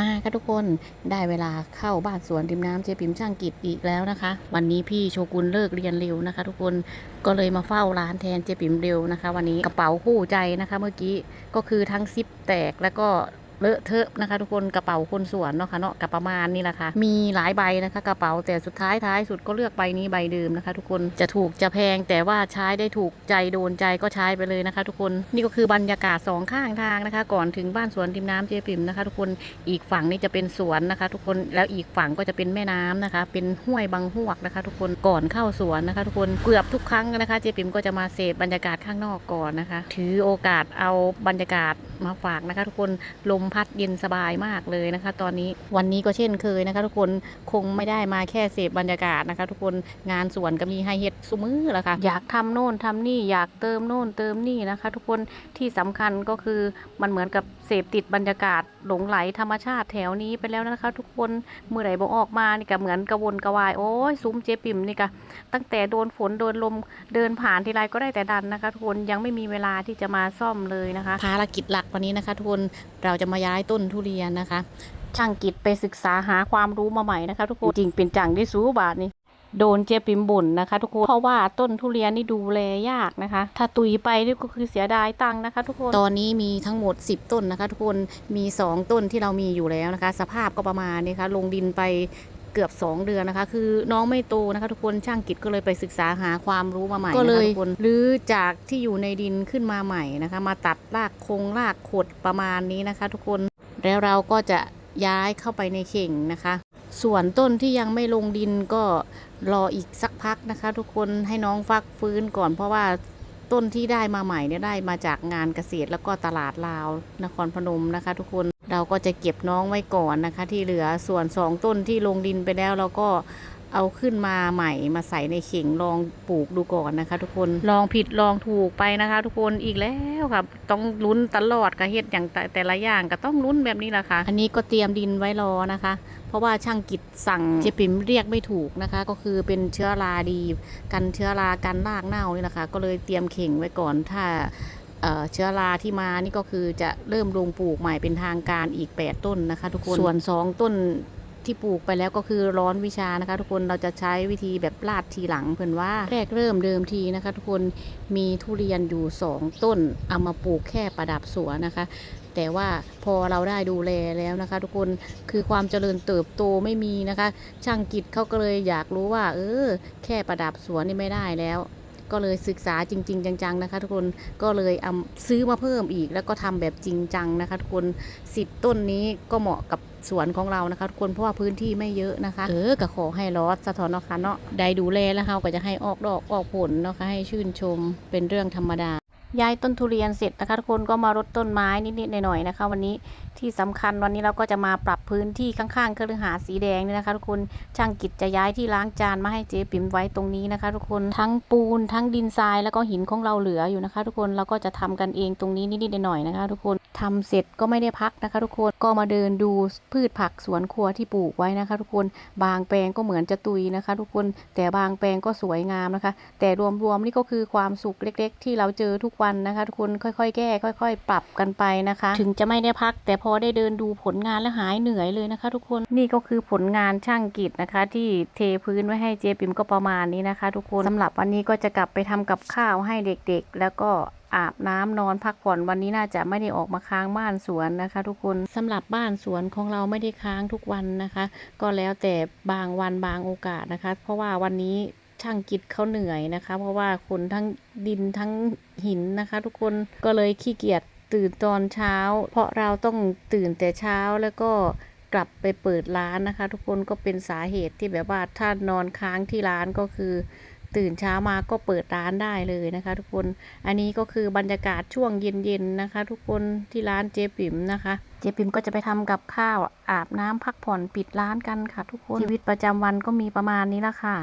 มาค่ะทุกคนได้เวลาเข้าบ้านสวนริมน้ำเจปิมช่างกิจอีกแล้วนะคะ วันนี้พี่โชกุนเลิกเรียนเร็วนะคะ ทุกคนก็เลยมาเฝ้าร้านแทนเจปิมเร็วนะคะ วันนี้กระเป๋าคู่ใจนะคะ เมื่อกี้ก็คือทั้งซิปแตกแล้วก็ เลอะเทอะนะคะทุกคนกระเป๋าคนสวนเนาะค่ะเนาะกับประมาณนี้แหละค่ะมีหลายใบนะคะกระเป๋าแต่สุดท้ายท้ายสุดก็เลือกใบนี้ใบเดิมนะคะ ทุกคนจะถูกจะแพงแต่ว่าใช้ได้ถูกใจโดนใจก็ใช้ไปเลยนะคะ ทุกคนนี่ก็คือบรรยากาศสองข้างทางนะคะ ก่อนถึงบ้านสวนริมน้ำเจปิมนะคะ ทุกคนอีกฝั่งนี่จะเป็นสวนนะคะ ทุกคนแล้วอีกฝั่งก็จะเป็นแม่น้ำนะคะ เป็นห้วยบางหวกนะคะ ทุกคนก่อนเข้าสวนนะคะ ทุกคนเกือบทุกครั้งนะคะ เจปิมก็จะมาเสพบรรยากาศข้างนอกก่อนนะคะ ถือโอกาสเอาบรรยากาศ มาฝากนะคะ ทุกคนลมพัดเย็นสบายมากเลยนะคะ ตอนนี้วันนี้ก็เช่นเคยนะคะ ทุกคนคงไม่ได้มาแค่เสพบรรยากาศนะคะ ทุกคนงานสวนก็มีให้เฮ็ดสุมือแล้วค่ะอยากทำโน่นทำนี่อยากเติมโน่นเติมนี่นะคะ ทุกคนที่สำคัญก็คือมันเหมือนกับเสพติดบรรยากาศหลงไหลธรรมชาติแถวนี้ไปแล้วนะคะ ทุกคนเมื่อไหร่บอกออกมานี่ก็เหมือนกระวนกระวายโอ้ยซุ้มเจ๊ปิ่มนี่ก็ตั้งแต่โดนฝนโดนลมเดินผ่านทีไรก็ได้แต่ดันนะคะ ทุกคนยังไม่มีเวลาที่จะมาซ่อมเลยนะคะ ภารกิจหลัก วันนี้นะคะทุกคนเราจะมาย้ายต้นทุเรียนนะคะ ช่างกิจไปศึกษาหาความรู้มาใหม่นะคะ ทุกคนจริงเป็นจังที่สูบาทนี่โดนเจ๊ปิมบ่นนะคะ ทุกคนเพราะว่าต้นทุเรียนนี่ดูแลยากนะคะ ถ้าตุยไปนี่ก็คือเสียดายตังค์นะคะ ทุกคนตอนนี้มีทั้งหมด 10 ต้นนะคะ ทุกคนมี 2 ต้นที่เรามีอยู่แล้วนะคะ สภาพก็ประมาณนี้ค่ะลงดินไป เกือบ 2 เดือนนะคะ คือน้องไม่โตนะคะทุกคนช่างกิจก็เลยไปศึกษาหาความรู้มาใหม่ก็เลยทุกคนหรือจากที่อยู่ในดินขึ้นมาใหม่นะคะ มาตัดรากคงรากขดประมาณนี้นะคะ ทุกคนแล้วเราก็จะย้ายเข้าไปในเข่งนะคะ ส่วนต้นที่ยังไม่ลงดินก็รออีกสักพักนะคะ ทุกคนให้น้องฟักฟื้นก่อนเพราะว่าต้นที่ได้มาใหม่เนี่ยได้มาจากงานเกษตรแล้วก็ตลาดลาวนครพนมนะคะ ทุกคน เราก็จะเก็บน้องไว้ก่อนนะคะ ที่เหลือส่วนสองต้นที่ลงดินไปแล้วเราก็เอาขึ้นมาใหม่มาใส่ในเข่งลองปลูกดูก่อนนะคะ ทุกคนลองผิดลองถูกไปนะคะ ทุกคนอีกแล้วค่ะ ต้องลุ้นตลอดค่ะเฮ็ดอย่างแต่แต่ละอย่างก็ต้องลุ้นแบบนี้แหละค่ะ อันนี้ก็เตรียมดินไว้รอนะคะ เพราะว่าช่างกิจสั่งเจปิมเรียกไม่ถูกนะคะ ก็คือเป็นเชื้อราดี กันเชื้อรากันรากเน่านี่แหละค่ะก็เลยเตรียมเข่งไว้ก่อนถ้า เชื้อราที่มานี่ก็คือจะเริ่มลงปลูกใหม่เป็นทางการอีก 8 ต้นนะคะ ทุกคน ส่วน 2 ต้นที่ปลูกไปแล้วก็คือร้อนวิชานะคะ ทุกคนเราจะใช้วิธีแบบลาดทีหลังเพื่อนว่าแรกเริ่มเดิมทีนะคะ ทุกคนมีทุเรียนอยู่ 2 ต้นเอามาปลูกแค่ประดับสวนนะคะ แต่ว่าพอเราได้ดูแลแล้วนะคะ ทุกคนคือความเจริญเติบโตไม่มีนะคะ ช่างกิจเขาก็เลยอยากรู้ว่า เออ แค่ประดับสวนนี่ไม่ได้แล้ว ก็เลยศึกษาจริง ๆ จัง ๆ นะคะ ทุกคนก็เลยเอาซื้อมาเพิ่มอีก แล้วก็ทำแบบจริงจังนะคะ ทุกคน10 ต้นนี้ก็เหมาะกับสวนของเรานะคะทุกคนเพราะว่าพื้นที่ไม่เยอะนะคะ เออก็ขอให้รอดสะท้อนนะคะเนาะได้ดูแลแล้วเราก็จะให้ออกดอกออกผลนะคะให้ชื่นชมเป็นเรื่องธรรมดาย้ายต้นทุเรียนเสร็จนะคะทุกคนก็มารดต้นไม้นิดๆหน่อยๆนะคะ วันนี้ ที่สำคัญวันนี้เราก็จะมาปรับพื้นที่ข้างๆเครือหาสีแดงนี่นะคะ ทุกคนช่างกิจจะย้ายที่ล้างจานมาให้เจ๊ปิ๋มไว้ตรงนี้นะคะ ทุกคนทั้งปูนทั้งดินทรายแล้วก็หินของเราเหลืออยู่นะคะ ทุกคนเราก็จะทำกันเองตรงนี้นิดๆหน่อยๆนะคะ ทุกคนทำเสร็จก็ไม่ได้พักนะคะ ทุกคนก็มาเดินดูพืชผักสวนครัวที่ปลูกไว้นะคะ ทุกคนบางแปลงก็เหมือนจะตุยนะคะ ทุกคนแต่บางแปลงก็สวยงามนะคะ แต่รวมๆนี่ก็คือความสุขเล็ก ๆ ที่เราเจอทุกวันนะคะ ทุกคนค่อย ๆ แก้ ค่อย ๆ ปรับกันไปนะคะ ถึงจะไม่ได้พักแต่พอได้เดินดูผลงานแล้วหายเหนื่อยเลยนะคะ ทุกคนนี่ก็คือผลงานช่างกิจนะคะ ที่เทพื้นไว้ให้เจปิมก็ประมาณนี้นะคะ ทุกคนสำหรับวันนี้ก็จะกลับไปทำกับข้าวให้เด็กๆ แล้วก็อาบน้ำนอนพักผ่อนวันนี้น่าจะไม่ได้ออกมาค้างบ้านสวนนะคะ ทุกคนสำหรับบ้านสวนของเราไม่ได้ค้างทุกวันนะคะ ก็แล้วแต่บางวันบางโอกาสนะคะ เพราะว่าวันนี้ช่างกิจเขาเหนื่อยนะคะ เพราะว่าคนทั้งดินทั้งหินนะคะ ทุกคนก็เลยขี้เกียจ ตื่นตอนเช้า เพราะเราต้องตื่นแต่เช้าแล้วก็กลับไปเปิดร้านนะคะ ทุกคนก็เป็นสาเหตุที่แบบว่าถ้านอนค้างที่ร้านก็คือ ตื่นเช้ามาก็เปิดร้านได้เลยนะคะ ทุกคนอันนี้ก็คือบรรยากาศช่วงเย็นๆนะคะ ทุกคนที่ร้านเจ๊ปิ๋มนะคะ เจ๊ปิ๋มก็จะไปทำกับข้าวอาบน้ำพักผ่อนปิดร้านกันค่ะ ทุกคนชีวิตประจำวันก็มีประมาณนี้ละค่ะ